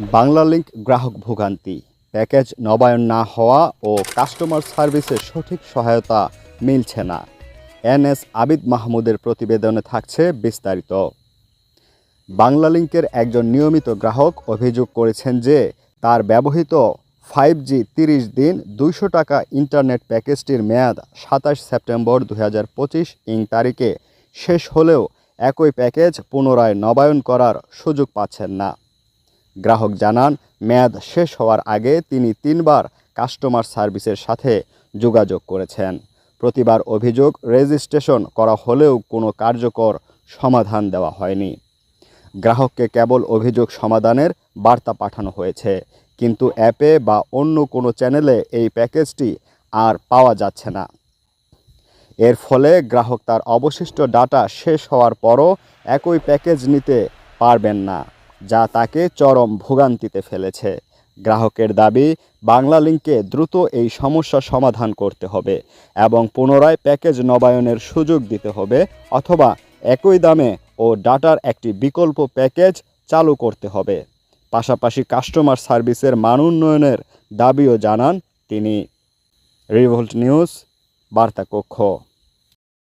বাংলালিংক গ্রাহক ভোগান্তি। প্যাকেজ নবায়ন না হওয়া ও কাস্টমার সার্ভিসের সঠিক সহায়তা মিলছে না। এনএস আবিদ মাহমুদের প্রতিবেদনে থাকছে বিস্তারিত। বাংলালিংকের একজন নিয়মিত গ্রাহক অভিযোগ করেছেন যে, তার ব্যবহৃত ফাইভ জি তিরিশ দিন দুইশো টাকা ইন্টারনেট প্যাকেজটির মেয়াদ সাতাশ সেপ্টেম্বর দু হাজার পঁচিশ ইং তারিখে শেষ হলেও একই প্যাকেজ পুনরায় নবায়ন করার সুযোগ পাচ্ছেন না। গ্রাহক জানান, মেয়াদ শেষ হওয়ার আগে তিনি তিনবার কাস্টমার সার্ভিসের সাথে যোগাযোগ করেছেন। প্রতিবার অভিযোগ রেজিস্ট্রেশন করা হলেও কোনো কার্যকর সমাধান দেওয়া হয়নি। গ্রাহককে কেবল অভিযোগ সমাধানের বার্তা পাঠানো হয়েছে, কিন্তু অ্যাপে বা অন্য কোনো চ্যানেলে এই প্যাকেজটি আর পাওয়া যাচ্ছে না। এর ফলে গ্রাহক তার অবশিষ্ট ডাটা শেষ হওয়ার পরও একই প্যাকেজ নিতে পারবেন না। যা তাকে চরম ভোগান্তিতে ফেলেছে। গ্রাহকের দাবি বাংলা লিঙ্কে দ্রুত এই সমস্যা সমাধান করতে হবে এবং পুনরায় প্যাকেজ নবায়নের সুযোগ দিতে হবে অথবা একই দামে ও ডাটার একটি বিকল্প প্যাকেজ চালু করতে হবে। পাশাপাশি কাস্টমার সার্ভিসের মান উন্নয়নের দাবিও জানান তিনি। রিভোল্ট নিউজ বার্তা কক্ষ